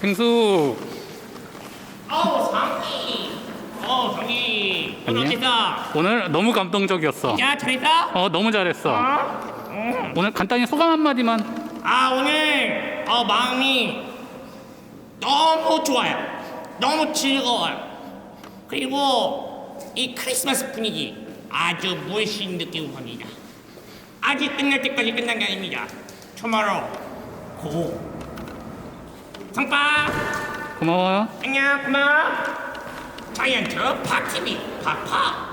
펭수 어우 상이 어우 상이 오늘 아니야? 어땠어? 오늘 너무 감동적이었어. 야 잘했어? 어 너무 잘했어. 어? 오늘 간단히 소감 한 마디만. 아 오늘 어 마음이 너무 좋아요 너무 즐거워요 그리고 이 크리스마스 분위기 아주 물씬 느끼고 갑니다 아직 끝날 때까지 끝난 게 아닙니다 tomorrow 고. 상빠. 고마워요. 안녕 고마워. 자이언트 파티비 파파